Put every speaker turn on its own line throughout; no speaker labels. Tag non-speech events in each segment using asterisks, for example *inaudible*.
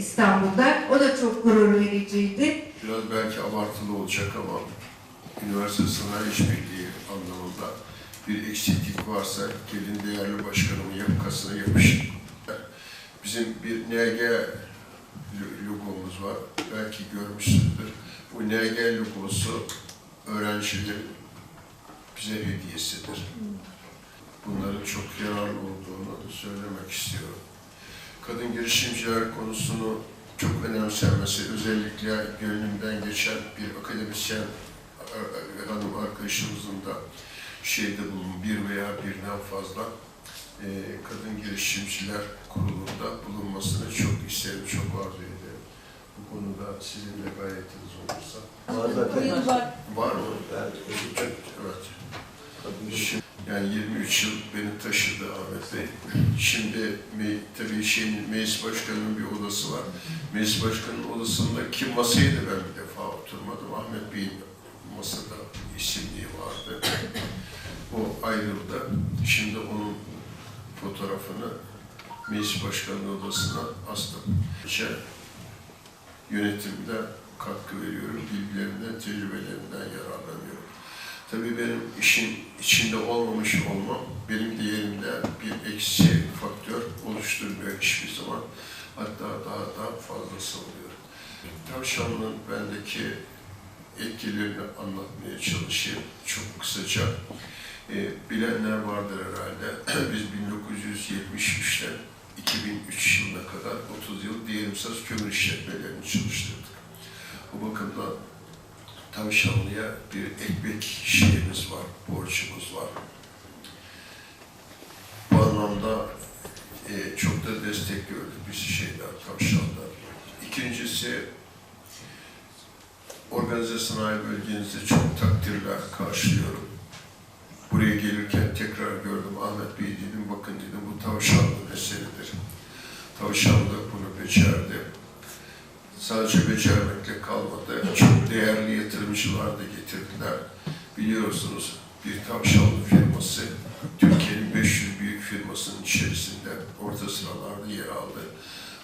İstanbul'da. O da çok gurur vericiydi.
Biraz belki abartılı olacak ama üniversite sanayi işbirliği anlamında bir eksiklik varsa gelin değerli başkanımın yakasına yapışın. Bizim bir NG lo- logomuz var. Belki görmüşsünüzdür. Bu NG logosu öğrencilerin bize hediyesidir. Bunların çok yararlı olduğunu söylemek istiyorum. Kadın girişimciler konusunu çok önemsenmesi, özellikle gönlümden geçen bir akademisyen e, e, hanım arkadaşımızın da şeyde bulun bir veya birden fazla e, kadın girişimciler kurulunda bulunmasını çok isterim, çok arzu ederim. Bu konuda sizin de gayretiniz olursa.
Var zaten.
Var mı?
Evet.
Evet. yani 23 yıl beni taşıdı Ahmet Bey. Şimdi tabii şeyin, meclis başkanının bir odası var. Meclis başkanının odasında kim masaydı ben bir defa oturmadım. Ahmet Bey'in masada isimliği vardı. O ayrıldı. Şimdi onun fotoğrafını meclis başkanlığı odasına astım. İşte yönetimde katkı veriyorum. Bilgilerinden, tecrübelerinden yararlanıyorum. Tabii benim işin içinde olmamış olmam benim değerimde bir eksi faktör oluşturmuyor hiçbir zaman. Hatta daha da fazlası oluyor. Tavşanlığın bendeki etkilerini anlatmaya çalışayım çok kısaca. Ee, bilenler vardır herhalde. *clears throat* Biz 1973'te 2003 yılına kadar 30 yıl diyelimsaz kömür işletmelerini çalıştırdık. Bu bakımdan Tavşanlı'ya bir ekmek şeyimiz var, borcumuz var. Bu anlamda e, çok da destek gördük biz şeyler, Tavşan'da. İkincisi, organize sanayi bölgenizde çok takdirler karşılıyorum. Buraya gelirken tekrar gördüm, Ahmet Bey dedim, bakın dedim, bu Tavşanlı meseledir. Tavşanlı bunu becerdi sadece becermekle kalmadı. Çok değerli yatırımcılar da getirdiler. Biliyorsunuz bir tavşanlı firması Türkiye'nin 500 büyük firmasının içerisinde orta sıralarda yer aldı.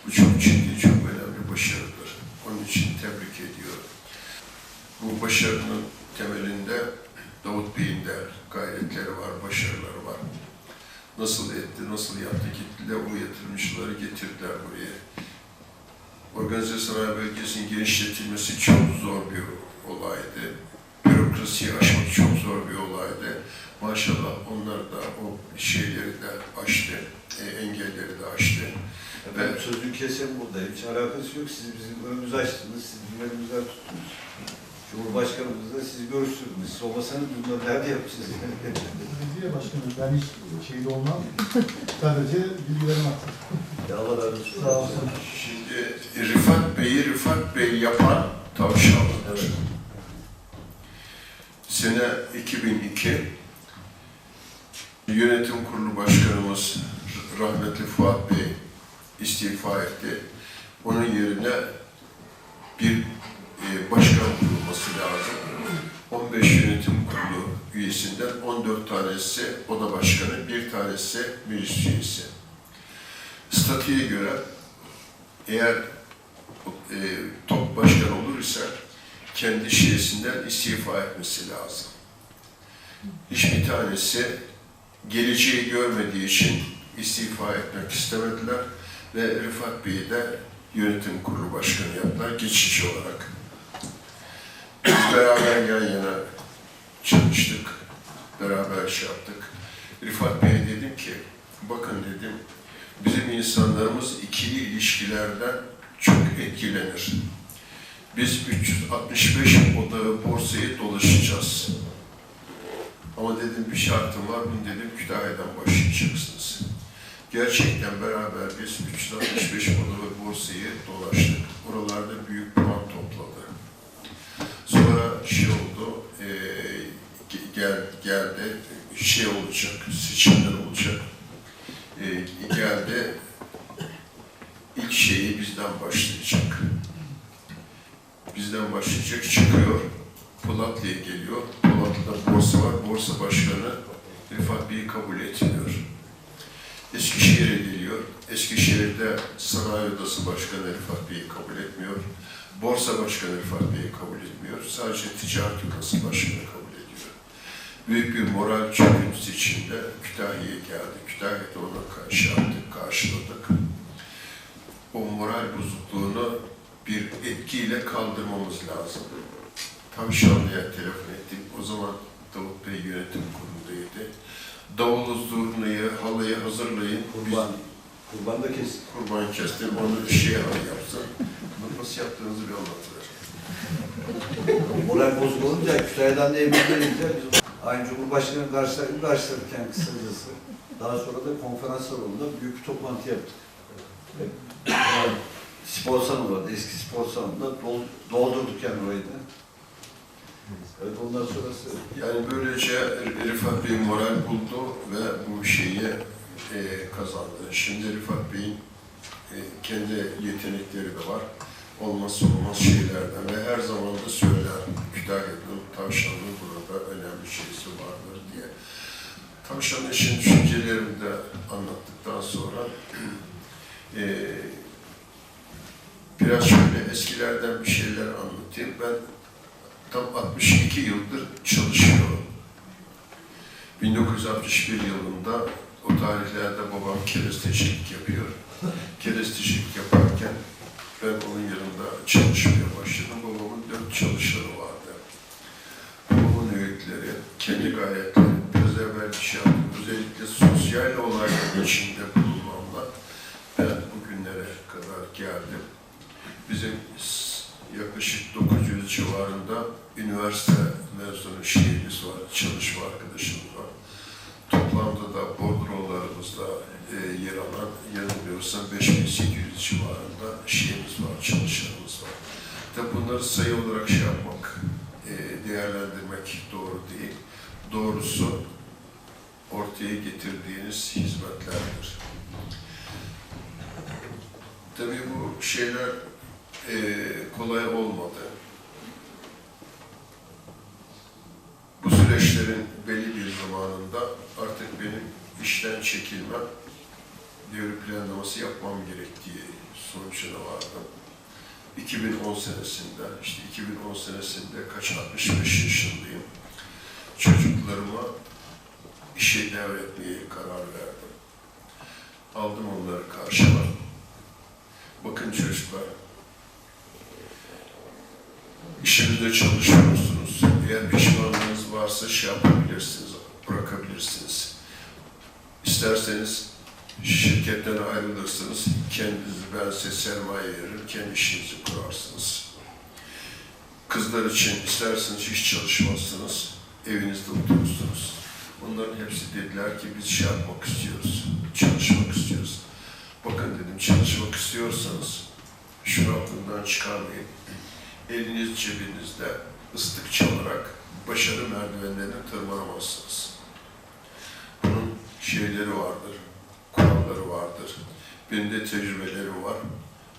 Bu çok ciddi, çok önemli başarıdır. Onun için tebrik ediyorum. Bu başarının temelinde Davut Bey'in de gayretleri var, başarıları var. Nasıl etti, nasıl yaptı gittiler, o yatırımcıları getirdiler buraya organize sanayi bölgesinin genişletilmesi çok zor bir olaydı. Bürokrasiyi aşmak çok zor bir olaydı. Maşallah onlar da o şeyleri de aştı, e, engelleri de aştı.
Ben sözü kesem burada. Hiç alakası yok. Siz bizim önümüzü açtınız. Siz bizim tuttunuz. Cumhurbaşkanımızla siz görüştünüz. Siz olmasanız bunları nerede yapacağız? *laughs*
Belediye başkanım ben hiç şeyde olmam. Sadece bilgilerimi attım.
ya Allah razı olsun.
Sağ olsun.
Rifat Bey'i Rifat Bey yapan Tavşanlı'dır.
Evet.
Sene 2002 yönetim kurulu başkanımız rahmetli Fuat Bey istifa etti. Onun yerine bir e, başkan kurulması lazım. 15 yönetim kurulu üyesinden 14 tanesi oda başkanı, bir tanesi meclis üyesi. Statüye göre eğer e, top başkan olur ise kendi şeysinden istifa etmesi lazım. Hiçbir tanesi geleceği görmediği için istifa etmek istemediler ve Rıfat Bey'i de yönetim kurulu başkanı yaptılar geçici olarak. Beraber yan yana çalıştık, beraber şey yaptık. Rıfat Bey'e dedim ki, bakın dedim, bizim insanlarımız ikili ilişkilerden çok etkilenir. Biz 365 odağı borsayı dolaşacağız. Ama dedim bir şartım var, bunu dedim Kütahya'dan başlayacaksınız. Gerçekten beraber biz 365 odağı borsayı dolaştık. Oralarda büyük puan topladı. Sonra şey oldu, ge- gel, geldi, şey olacak, seçimler olacak. Eee, geldi, ilk şeyi bizden başlayacak. Bizden başlayacak, çıkıyor. Polatlı'ya geliyor. Polatlı'da borsa var. Borsa başkanı Rifat Bey'i kabul etmiyor. Eskişehir'e geliyor. Eskişehir'de Sanayi Odası Başkanı Rıfat Bey'i kabul etmiyor. Borsa Başkanı Rıfat Bey'i kabul etmiyor. Sadece Ticaret Odası Başkanı kabul. Büyük bir moral çöküntüsü içinde Kütahya'ya geldi. Kütahya'da ona karşı yaptık, karşıladık. O moral bozukluğunu bir etkiyle kaldırmamız lazım. Tavşanlı'ya telefon ettik. O zaman Davut Bey yönetim kurulundaydı. Davulu zurnayı, halayı hazırlayın.
Kurban, kurban da kesin.
Kurban kestim, onu bir şey. Bunu nasıl yaptığınızı bir anlatıver.
Moral bozuk olunca Kütahya'dan da gelince biz aynı Cumhurbaşkanı karşılarken karşılarken kısacası. Daha sonra da konferans salonunda büyük bir toplantı yaptık. Yani spor salonu vardı, eski spor salonunda dol- doldurduk yani orayı da. Evet ondan sonrası
Yani böylece Rifat Bey moral buldu ve bu şeyi e, kazandı. Şimdi Rifat Bey'in e, kendi yetenekleri de var. Olmazsa olmaz şeylerden ve her zaman da söyler Kütahya'nın tavşanlığı burada önemli şeysi vardır diye. Tavşan için düşüncelerimi de anlattıktan sonra *clears throat* e, biraz şöyle eskilerden bir şeyler anlatayım. Ben tam 62 yıldır çalışıyorum. 1961 yılında o tarihlerde babam kerestecilik yapıyor. *laughs* Kerestecilik yaparken ben onun yanında çalışmaya başladım. Babamın dört çalışanı kendi gayretleri, biraz evvel bir şey yaptım. Özellikle sosyal olayların içinde bulunmamla ben bugünlere kadar geldim. Bizim yaklaşık 900 civarında üniversite mezunu şeyimiz var, çalışma arkadaşımız var. Toplamda da bordrolarımızda e, yer alan yanılmıyorsam 5800 civarında şeyimiz var, çalışanımız var. Tabi bunları sayı olarak şey yapmak, e, değerlendirmek doğru değil. Doğrusu ortaya getirdiğiniz hizmetlerdir. Tabii bu şeyler e, kolay olmadı. Bu süreçlerin belli bir zamanında artık benim işten çekilmem, devre planlaması yapmam gerektiği sonucuna vardım. 2010 senesinde, işte 2010 senesinde kaç 65 yaşındayım. Çocuklarıma işe devretmeye karar verdim. Aldım onları karşıma. Bakın çocuklar, işinizde çalışıyorsunuz. Eğer pişmanlığınız varsa şey yapabilirsiniz, bırakabilirsiniz. İsterseniz şirketten ayrılırsınız, kendinizi ben size sermaye veririm, kendi işinizi kurarsınız. Kızlar için isterseniz hiç çalışmazsınız, evinizde oturursunuz. Onların hepsi dediler ki biz şey yapmak istiyoruz, çalışmak istiyoruz. Bakın dedim çalışmak istiyorsanız şunu aklından çıkarmayın. Eliniz cebinizde ıslık çalarak başarı merdivenlerine tırmanamazsınız. Bunun şeyleri vardır, kuralları vardır. Benim de tecrübelerim var.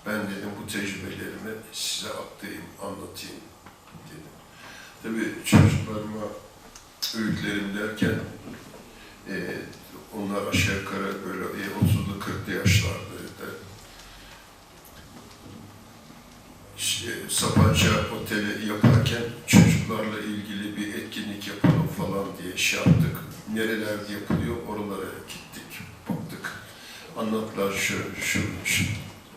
Ben dedim bu tecrübelerimi size aktarayım, anlatayım dedim. Tabii çocuklarıma öğütlerim derken e, onlar aşağı yukarı böyle e, 30'lu 40'lı yaşlardaydı. İşte Sapanca Oteli yaparken çocuklarla ilgili bir etkinlik yapalım falan diye şey yaptık. Nerelerde yapılıyor oralara gittik, baktık. Anlattılar şu, şu, şu,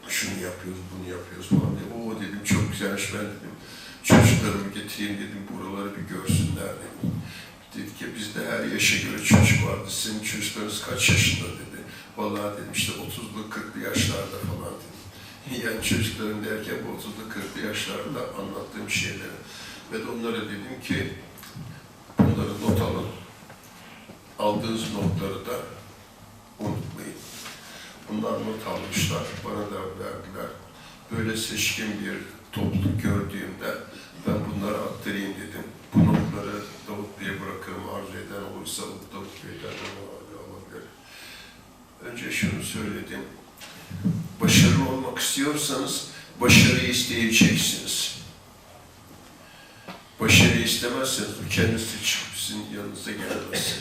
şunu yapıyoruz, bunu yapıyoruz falan diye. Oo dedim çok güzelmiş ben dedim. Çocuklarımı getireyim dedim, buraları bir görsünler dedim. Dedi ki bizde her yaşa göre çocuk vardı. Senin çocuklarınız kaç yaşında dedi. Vallahi dedim işte 30'lu 40'lı yaşlarda falan dedim. *laughs* Yani çocuklarım derken bu 30'lu 40'lı yaşlarda anlattığım şeyleri. Ve de onlara dedim ki bunları not alın. Aldığınız notları da unutmayın. Bunlar not almışlar, bana da verdiler. Böyle seçkin bir topluluk gördüğümde ben bunları aktarayım dedim. Bu notları Davut Bey'e bırakırım Davut Bey'den de alabilir. Önce şunu söyledim. Başarılı olmak istiyorsanız başarıyı isteyeceksiniz. Başarıyı istemezseniz kendisi çıkıp sizin yanınıza gelmez.